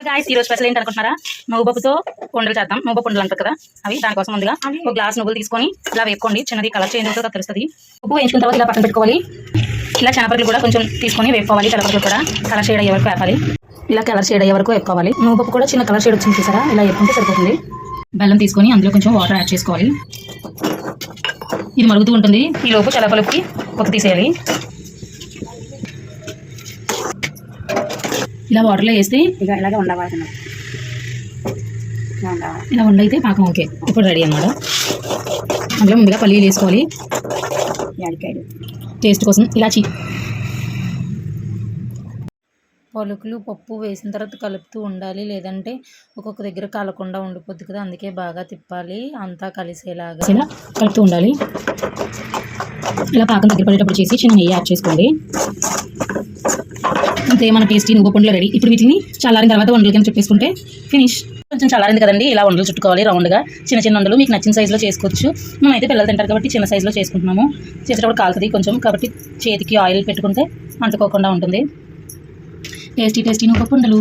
Guys ఈ రోజు special ఏంటి అనుకుంటున్నారా నువ్వుపప్పుతో ఉండలు చేద్దాం. నువ్వుపప్పు ఉండలు అంటారు కదా? అవి దానికోసం ముందుగా ఒక గ్లాస్ నువ్వులు తీసుకొని ఇలా వేపుకోండి. చిన్నది కలర్ చేంజ్ అవుతుందో తెలుస్తుంది. ఉప్పు వేయించుకున్న తర్వాత ఇలా పక్కన పెట్టుకోవాలి. ఇలా శనపరలు కూడా కొంచెం తీసుకొని వేపుకోవాలి. తెల్లపరలు కూడా కలర్ షేడ్ అయ్యే వరకు వేపాలి. ఇలా కలర్ షేడ్ అయ్యే వరకు వేపుకోవాలి. నువ్వుపప్పు కూడా చిన్న కలర్ షేడ్ వచ్చింది చూసారా? ఇలా వేపుకుంటే సరిపోతుంది. బెల్లం తీసుకొని అందులో కొంచెం వాటర్ యాడ్ చేసుకోవాలి. ఇది మరుగుతూ ఉంటుంది. ఈ లోపు చల్లపలుపుకి ఒక తీసేయాలి. ఇలా వాటర్లో వేస్తే ఇక ఇలాగే ఉండవాలి ఇలా వండైతే పాకం ఓకే. ఇప్పుడు రెడీ అన్నమాట. అందులో ముందుగా పల్లీలు వేసుకోవాలి. యాడికాయలు టేస్ట్ కోసం ఇలాచి. పలుకులు పప్పు వేసిన తర్వాత కలుపుతూ ఉండాలి. లేదంటే ఒక్కొక్క దగ్గర కాలకుండా ఉండిపోద్ది కదా. అందుకే బాగా తిప్పాలి. అంతా కలిసేలాగా. ఇలా కలుపుతూ ఉండాలి. ఇలా పాకం దగ్గర పడేటప్పుడు చేసి చిన్న నెయ్యి యాడ్ చేసుకోండి. అంతే మన టేస్టీ నువ్వు పండులో రెడీ. ఇప్పుడు వీటిని చల్లారిన తర్వాత వండలు కింద చెప్పేసుకుంటే ఫినిష్ కొంచెం చల్లారింది కదండి ఇలా వండలు చుట్టుకోవాలి రౌండ్గా. చిన్న చిన్న వండలు మీకు నచ్చిన సైజులో చేసుకోవచ్చు. మేమైతే పిల్లలు తింటారు కాబట్టి చిన్న సైజులో చేసుకుంటున్నాము. చేసేటప్పుడు కాలుతుంది కొంచెం కాబట్టి చేతికి ఆయిల్ పెట్టుకుంటే అంటుకోకుండా ఉంటుంది. టేస్టీ టేస్టీ నువ్వు పండులు.